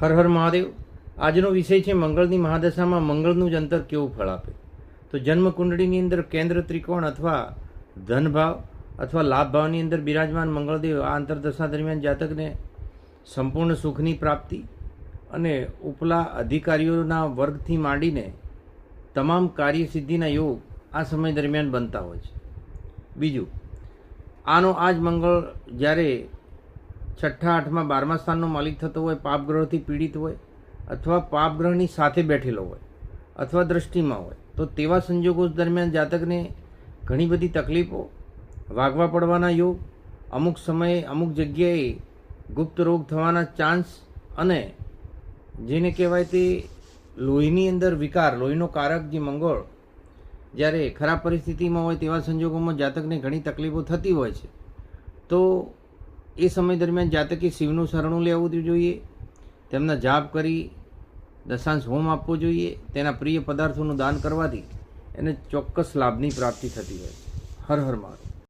હર હર મહાદેવ. આજનો વિષય છે મંગળની મહાદશામાં મંગળનું જ અંતર કેવું ફળ આપે? તો જન્મ કુંડળીની અંદર કેન્દ્ર ત્રિકોણ અથવા ધનભાવ અથવા લાભ ભાવની અંદર બિરાજમાન મંગળદેવ આ અંતરદશા દરમિયાન જાતકને સંપૂર્ણ સુખની પ્રાપ્તિ અને ઉપલા અધિકારીઓના વર્ગથી માંડીને તમામ કાર્યસિદ્ધિના યોગ આ સમય દરમિયાન બનતા હોય છે. બીજું, આનો આ જ મંગળ જ્યારે છઠ્ઠા, આઠમાં બારમા સ્થાનનો માલિક થતો હોય, પાપગ્રહથી પીડિત હોય, અથવા પાપગ્રહની સાથે બેઠેલો હોય, અથવા દ્રષ્ટિમાં હોય, તો તેવા સંજોગો દરમિયાન જાતકને ઘણી બધી તકલીફો, વાગવા પડવાના યોગ, અમુક સમયે અમુક જગ્યાએ ગુપ્ત રોગ થવાના ચાન્સ અને જેને કહેવાય તે લોહીની અંદર વિકાર, લોહીનો કારક જે મંગળ જ્યારે ખરાબ પરિસ્થિતિમાં હોય તેવા સંજોગોમાં જાતકને ઘણી તકલીફો થતી હોય છે, તો એ સમય દરમિયાન જાતકે શિવનું શરણું લેવું જોઈએ, તેમના જાપ કરી દશાંશ હોમ આપવો જોઈએ, તેના પ્રિય પદાર્થોનું દાન કરવાથી એને ચોક્કસ લાભની પ્રાપ્તિ થતી હોય હર હર મહાદેવ.